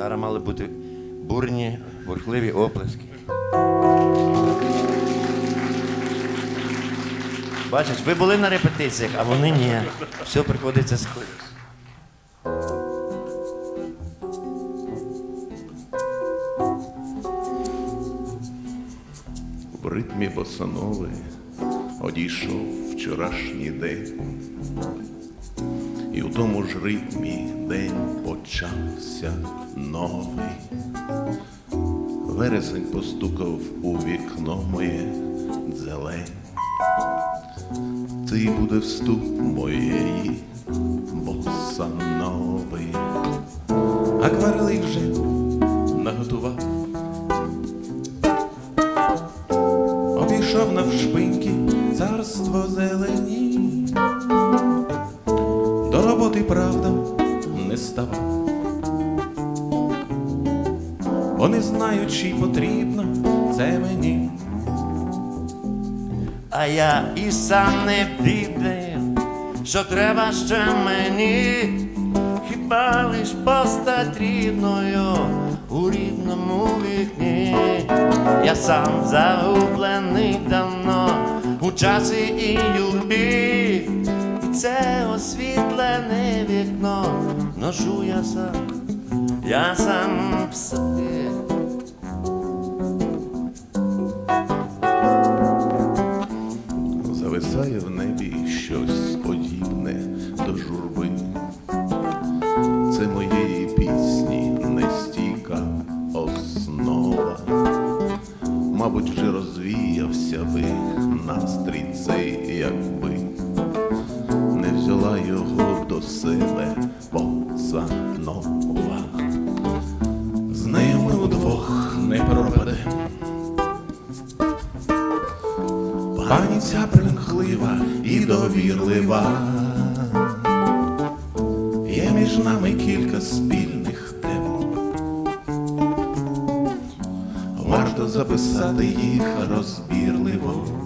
Зараз мали бути бурні, бурхливі оплески. Бачиш, ви були на репетиціях, а вони ні. Все приходиться з В ритмі босанови одійшов вчорашній день і в тому ж ритмі день почався новий. Вересень постукав у вікно моє дзелень. Ти буде вступ моєї, босанови. Акварелі вже наготував, обійшов навшпиньки царство зелені. Ти і правда не ставав. Вони знають, чи потрібно це мені. А я і сам не бідний, що треба ще мені, хіба лиш постать рідною у рідному вікні, я сам загублений давно у часі і любі це освітлене вікно, ношу я сам, я сам психи. Зависає в небі щось подібне до журби. Це моєї пісні нестійка основа. Мабуть, вже розвіявся би настрій цей, якби взяла його до себе позанова. З ними удвох не пропаде. Пані ця і довірлива. Є між нами кілька спільних тем. Варто записати їх розбірливо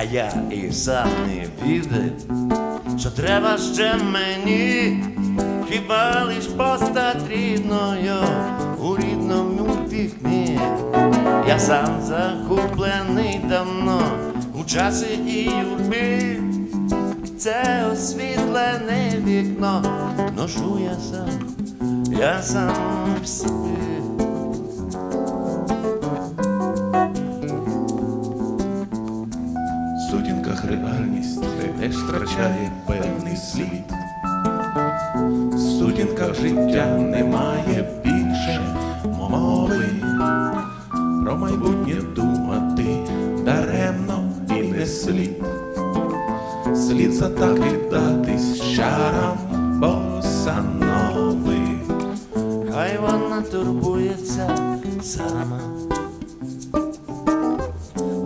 а я і сам не відаю, що треба ще мені, хіба лиш постать рідною у рідному вікні. Я сам закуплений давно у часи і юрбі. Це освітлене вікно, ношу я сам, я сам в собі. Ти не втрачає певний слід. В сутінках життя немає більше мови, про майбутнє думати даремно і не слід. Слід за так віддатись чарам босанови. Хай вона турбується сама.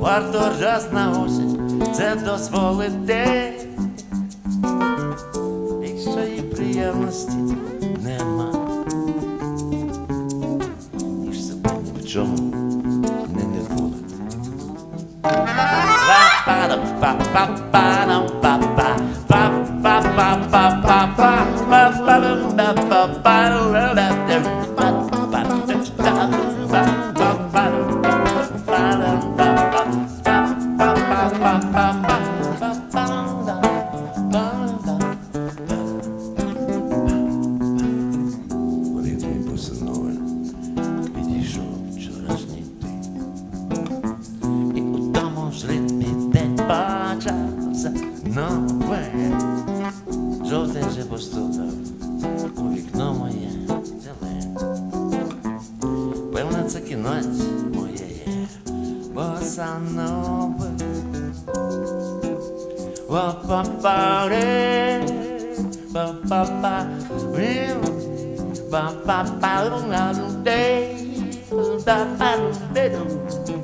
Варто раз на осінь це дозволити, якщо їй приємності нема, ніж себе ні в чому не не буде. pachas não fue jovem te he puesto un no pelo zelé bueno una que no es moye bossa nova. Wa pa pa re pa pa pa re pa pa pa ba ba ba ba ba ba ba ba ba ba ba ba ba ba